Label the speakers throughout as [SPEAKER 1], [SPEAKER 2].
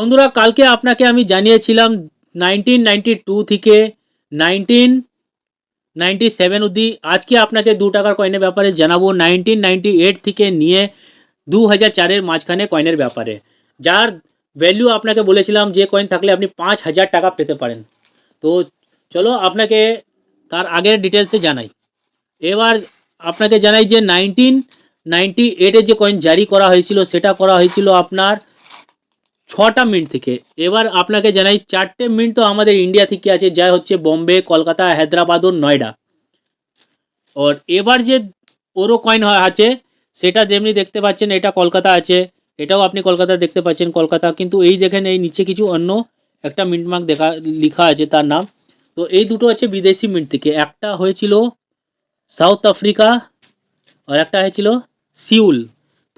[SPEAKER 1] বন্ধুরা, কালকে আপনাকে আমি জানিয়েছিলাম নাইনটিন নাইনটি টু থেকে নাইনটিন নাইনটি সেভেন অবধি। আজকে আপনাকে দু টাকার কয়েনের ব্যাপারে জানাব নাইনটিন নাইনটি এইট থেকে নিয়ে দু হাজার চারের মাঝখানে কয়েনের ব্যাপারে। যার ভ্যালু আপনাকে বলেছিলাম, যে কয়েন থাকলে আপনি পাঁচ হাজার টাকা পেতে পারেন। তো চলো আপনাকে তার আগের ডিটেলসে জানাই। এবার আপনাকে জানাই যে নাইনটিন নাইনটি এইটে যে কয়েন জারি করা হয়েছিল, সেটা করা হয়েছিল আপনার ছটা মিনিট থেকে। এবার আপনাকে জানাই, চারটে মিনিট তো আমাদের ইন্ডিয়া থেকে আছে যা হচ্ছে বোম্বে কলকাতা হায়দ্রাবাদ ও নয়ডা ওর এবার যে ওরও কয়েন আছে, সেটা যেমনি দেখতে পাচ্ছেন, এটা কলকাতা আছে, এটাও আপনি কলকাতা দেখতে পাচ্ছেন কলকাতা কিন্তু এই দেখেন এই নিচে কিছু অন্য একটা মিন্ট মার্ক দেখা, লেখা আছে তার নাম। তো এই দুটো আছে বিদেশি মিন্ট থেকে। একটা হয়েছিল সাউথ আফ্রিকা আর একটা হয়েছিল সিউল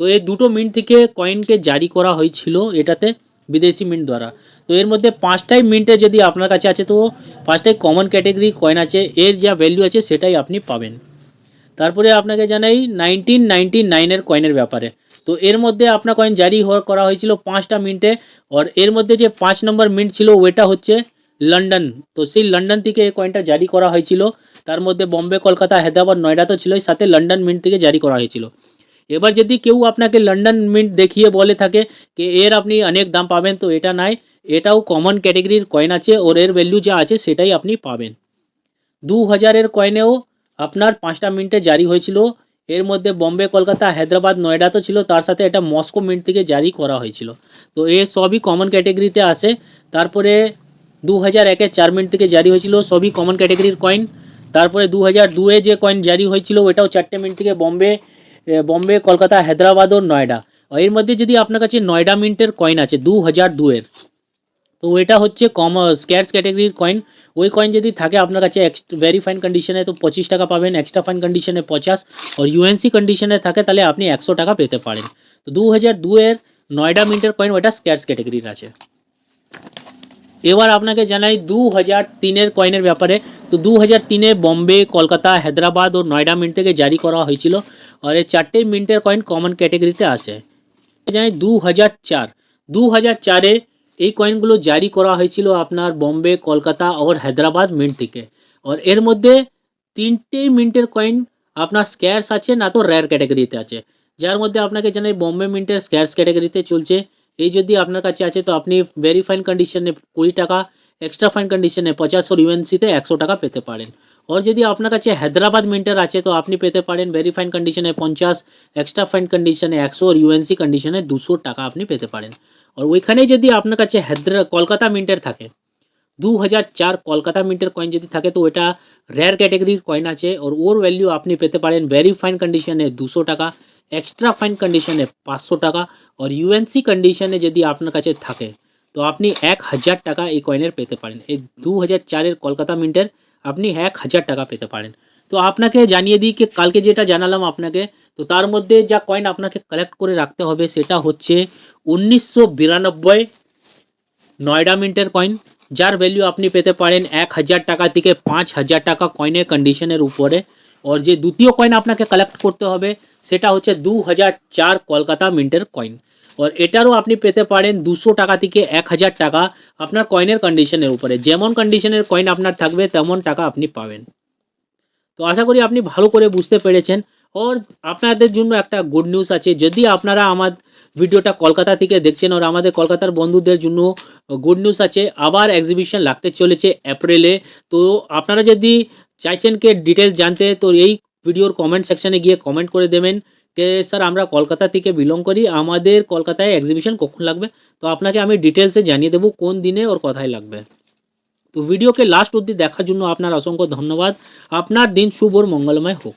[SPEAKER 1] তো এই দুটো মিন্ট থেকে কয়েনকে জারি করা হয়েছিল এটাতে বিদেশি মিন্ট দ্বারা। তো এর মধ্যে পাঁচটাই মিন্টে যদি আপনার কাছে আছে, তো পাঁচটাই কমন ক্যাটেগরি কয়েন আছে, এর যা ভ্যালু আছে সেটাই আপনি পাবেন। তারপরে আপনাকে জানাই নাইনটিন নাইনটি নাইনের কয়েনের ব্যাপারে। তো এর মধ্যে আপনার কয়েন জারি করা হয়েছিল পাঁচটা মিনিটে আর এর মধ্যে যে পাঁচ নম্বর মিনিট ছিল, ওইটা হচ্ছে লন্ডন। তো সেই লন্ডন থেকে এই কয়েনটা জারি করা হয়েছিল। তার মধ্যে বম্বে, কলকাতা, হায়দ্রাবাদ নয়ডা তো ছিলই, সাথে লন্ডন মিন্ট থেকে জারি করা হয়েছিল। এবার যদি কেউ আপনাকে লন্ডন মিন্ট দেখিয়ে বলে থাকে যে এর আপনি অনেক দাম পাবেন, তো এটা নাই। এটাও কমন ক্যাটেগরির কয়েন আছে, ওর এর ভ্যালু যা আছে সেটাই আপনি পাবেন। দু হাজারের কয়েনেও আপনার পাঁচটা মিনিটে জারি হয়েছিল। এর মধ্যে বম্বে কলকাতা হায়দ্রাবাদ নয়ডা তো ছিল, তার সাথে এটা মস্কো মিন্ট থেকে জারি করা হয়েছিল। তো এ সবই কমন ক্যাটেগরিতে আসে তারপরে দু হাজার একে চার মিনিট থেকে জারি হয়েছিল, সবই কমন ক্যাটেগরির কয়েন তারপরে দু হাজার দুয়ে যে কয়েন জারি হয়েছিল, ওটাও চারটে মিনিট থেকে বম্বে বম্বে, কলকাতা, হায়দ্রাবাদ ও নয়ডা। এর মধ্যে যদি আপনার কাছে নয়ডা মিন্টের কয়েন আছে দু হাজার দুয়ের তো এটা হচ্ছে কম স্ক্যার্স ক্যাটেগরির কয়েন ওই কয়েন যদি থাকে আপনার কাছে ভেরি ফাইন কন্ডিশনে তো পঁচিশ টাকা পাবেন এক্সট্রা ফাইন কন্ডিশনে পঞ্চাশ আর ইউএনসি কন্ডিশনে থাকে, তাহলে আপনি একশো টাকা পেতে পারেন। তো দু হাজার দুয়ের নয়ডা মিন্টের কয়েন ওটা স্ক্যার্স ক্যাটেগরির আছে। এবার আপনাকে জানাই দু হাজার তিনের কয়েনের ব্যাপারে। তো দু হাজার তিনে বম্বে, কলকাতা, হায়দ্রাবাদ ও নয়ডা মিন্ট থেকে জারি করা হয়েছিল। আর এই চারটে মিন্টের কয়েন কমন ক্যাটেগরিতে আসে জানাই দু হাজার চার। দু হাজার চারে এই কয়েনগুলো জারি করা হয়েছিল আপনার বম্বে, কলকাতা আর হায়দ্রাবাদ মিন্ট থেকে। আর এর মধ্যে তিনটে মিন্টের কয়েন আপনার স্ক্যার্স আছে না তো রেয়ার ক্যাটাগরিতে আছে। যার মধ্যে আপনাকে জানাই বম্বে মিন্টের স্ক্যার্স ক্যাটাগরিতে চলছে। এই যদি আপনার কাছে আছে, তো আপনি ভেরি ফাইন কন্ডিশনে কুড়ি টাকা এক্সট্রা ফাইন কন্ডিশনে পঞ্চাশ ওর ইউএনসিতে একশো টাকা পেতে পারেন। আর যদি আপনার কাছে হায়দ্রাবাদ মিন্টের আছে, তো আপনি পেতে পারেন ভেরি ফাইন কন্ডিশনে পঞ্চাশ এক্সট্রা ফাইন কন্ডিশনে একশো, আর ইউএনসি কন্ডিশনে দুশো টাকা আপনি পেতে পারেন। আর ওইখানে যদি আপনার কাছে হায়দ্রা, কলকাতা মিন্টের থাকে দু হাজার চার কলকাতা মিন্টের কয়েন যদি থাকে, তো ওটা রেয়ার ক্যাটাগরির কয়েন আছে, আর ওর ভ্যালু আপনি পেতে পারেন ভেরি ফাইন কন্ডিশনে দুশো টাকা। এক্সট্রা ফাইন কন্ডিশনে পাঁচশো টাকা আর ইউএনসি কন্ডিশনে যদি আপনার কাছে থাকে, তো আপনি এক হাজার টাকা এই কয়েনের পেতে পারেন। এই দু হাজার চারের কলকাতা মিন্টের আপনি এক হাজার টাকা পেতে পারেন। তো আপনাকে জানিয়ে দিই কি কালকে যেটা জানালাম আপনাকে, তো তার মধ্যে যা কয়েন আপনাকে কালেক্ট করে রাখতে হবে সেটা হচ্ছে উনিশশো বিরানব্বই নয়ডা মিন্টের কয়েন যার ভ্যালু আপনি পেতে পারেন এক হাজার টাকা থেকে পাঁচ হাজার টাকা কয়েনের কন্ডিশনের উপরে। আর যে দ্বিতীয় কয়েন আপনাকে কালেক্ট করতে হবে সেটা হচ্ছে দু চার কলকাতা মিন্টের কয়েন আর এটারও আপনি পেতে পারেন দুশো টাকা থেকে এক হাজার টাকা আপনার কয়েনের কন্ডিশনের উপরে। যেমন কন্ডিশনের কয়েন আপনার থাকবে, তেমন টাকা আপনি পাবেন। তো আশা করি আপনি ভালো করে বুঝতে পেরেছেন। ওর আপনাদের জন্য একটা গুড নিউজ আছে। যদি আপনারা আমার ভিডিওটা কলকাতা থেকে দেখছেন আর আমাদের কলকাতার বন্ধুদের জন্য গুড নিউজ আছে, আবার এক্সিবিশন লাগতে চলেছে এপ্রিলে তো আপনারা যদি চাইছেন কে ডিটেলস জানতে, তো এই ভিডিওর কমেন্ট সেকশানে গিয়ে কমেন্ট করে দেবেন কে স্যার, আমরা কলকাতা থেকে বিলং করি, আমাদের কলকাতায় এক্সিবিশন কখন লাগবে? তো আপনাকে আমি ডিটেলসে জানিয়ে দেবো কোন দিনে ওর কথায় লাগবে। তো ভিডিওকে লাস্ট অবধি দেখার জন্য আপনার অসংখ্য ধন্যবাদ। আপনার দিন শুভ মঙ্গলময় হোক।